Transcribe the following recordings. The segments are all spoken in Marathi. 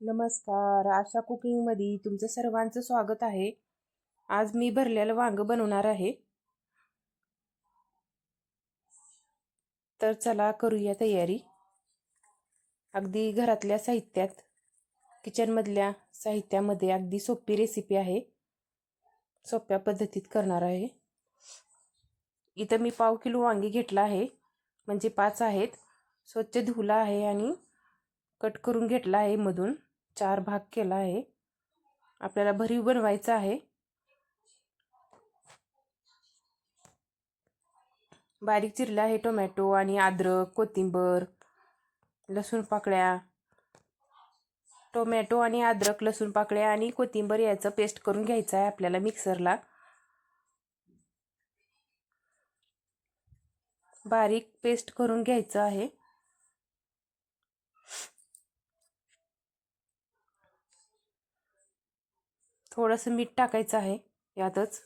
नमस्कार. आशा कुकिंगमध्ये तुमचं सर्वांचं स्वागत आहे. आज मी भरलेलं वांगं बनवणार आहे. तर चला करूया तयारी. अगदी घरातल्या साहित्यात किचनमधल्या साहित्यामध्ये अगदी सोपी रेसिपी आहे. सोप्या पद्धतीत करणार आहे. इथं मी पाव किलो वांगी घेतला आहे. म्हणजे पाच आहेत. स्वच्छ धुला आहे आणि कट करून घेतला आहे मधून. चार भाग केला आहे. आपल्याला भरीव बनवायचं आहे. बारीक चिरला आहे टोमॅटो आणि अद्रक कोथिंबर लसूण पाकळ्या. टोमॅटो आणि अद्रक लसूण पाकळ्या आणि कोथिंबर याचं पेस्ट करून घ्यायचं आहे आपल्याला मिक्सरला. बारीक पेस्ट करून घ्यायचं आहे. थोडंसं मीठ टाकायचं आहे यातच.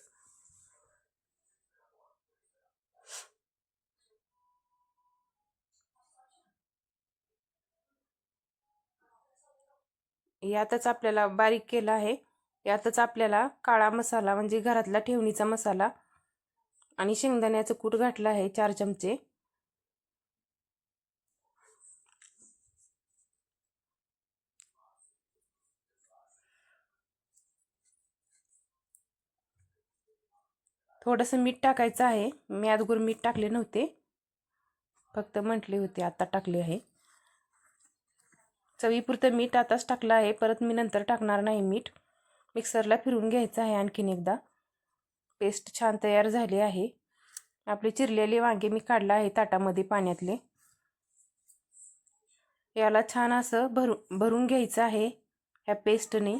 यातच आपल्याला बारीक केलं आहे. यातच आपल्याला काळा मसाला म्हणजे घरातला ठेवणीचा मसाला आणि शेंगदाण्याचं कूट घातलं आहे चार चमचे. थोडंसं मीठ टाकायचं आहे. मी अगोदर मीठ टाकले नव्हते. फक्त म्हटले होते आता टाकले आहे. चवीपुरतं मीठ आताच टाकलं आहे. परत मी नंतर टाकणार नाही मीठ. मिक्सरला फिरून घ्यायचं आहे आणखीन एकदा. पेस्ट छान तयार झाली आहे. आपले चिरलेले वांगे मी काढलं आहे ताटामध्ये पाण्यातले. याला छान असं भरू भरून घ्यायचं आहे ह्या पेस्टने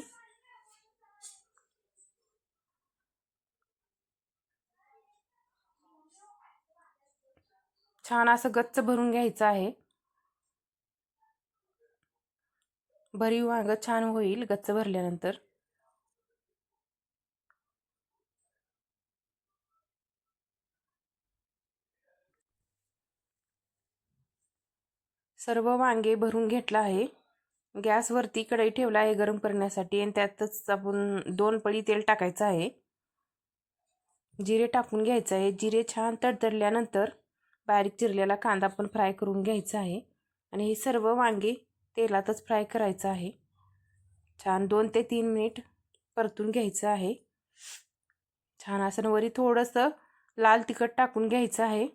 छान असं गच्च भरून घ्यायचं आहे. भरीव वांग छान होईल गच्च भरल्यानंतर. सर्व वांगे भरून घेतलं आहे. गॅसवरती कढई ठेवला आहे गरम करण्यासाठी आणि त्यातच आपण दोन पळी तेल टाकायचं आहे. जिरे टाकून घ्यायचं आहे. जिरे छान तडतडल्यानंतर बारीक चिरलेला कांदा पण फ्राय करून घ्यायचा आहे. आणि हे सर्व वांगे तेलातच फ्राय करायचं आहे. छान दोन ते तीन मिनिट परतून घ्यायचं आहे. छान असं वरी थोडंसं लाल तिखट टाकून घ्यायचं आहे.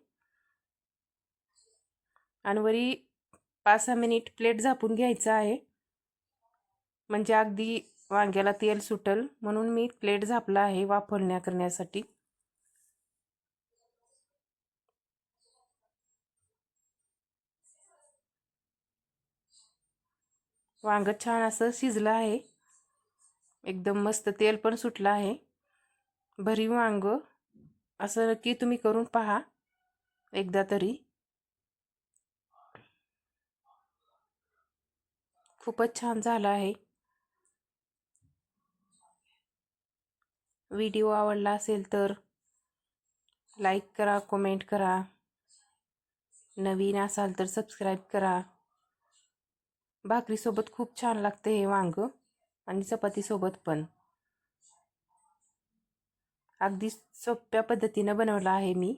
आणि वरी पाच सहा मिनिट प्लेट झापून घ्यायचं आहे. म्हणजे अगदी वांग्याला तेल सुटल म्हणून मी प्लेट झापला आहे वाफरण्या करण्यासाठी. वांग छान असं शिजलं आहे. एकदम मस्त तेल पण सुटलं आहे. भरीव वांग असं नक्की तुम्ही करून पहा एकदा तरी. खूपच छान झालं आहे. व्हिडिओ आवडला असेल तर लाईक करा कमेंट करा. नवीन असाल तर सबस्क्राईब करा. भाकरीसोबत खूप छान लागते हे वांग आणि चपातीसोबत पण. अगदी सोप्या पद्धतीनं बनवलं आहे मी.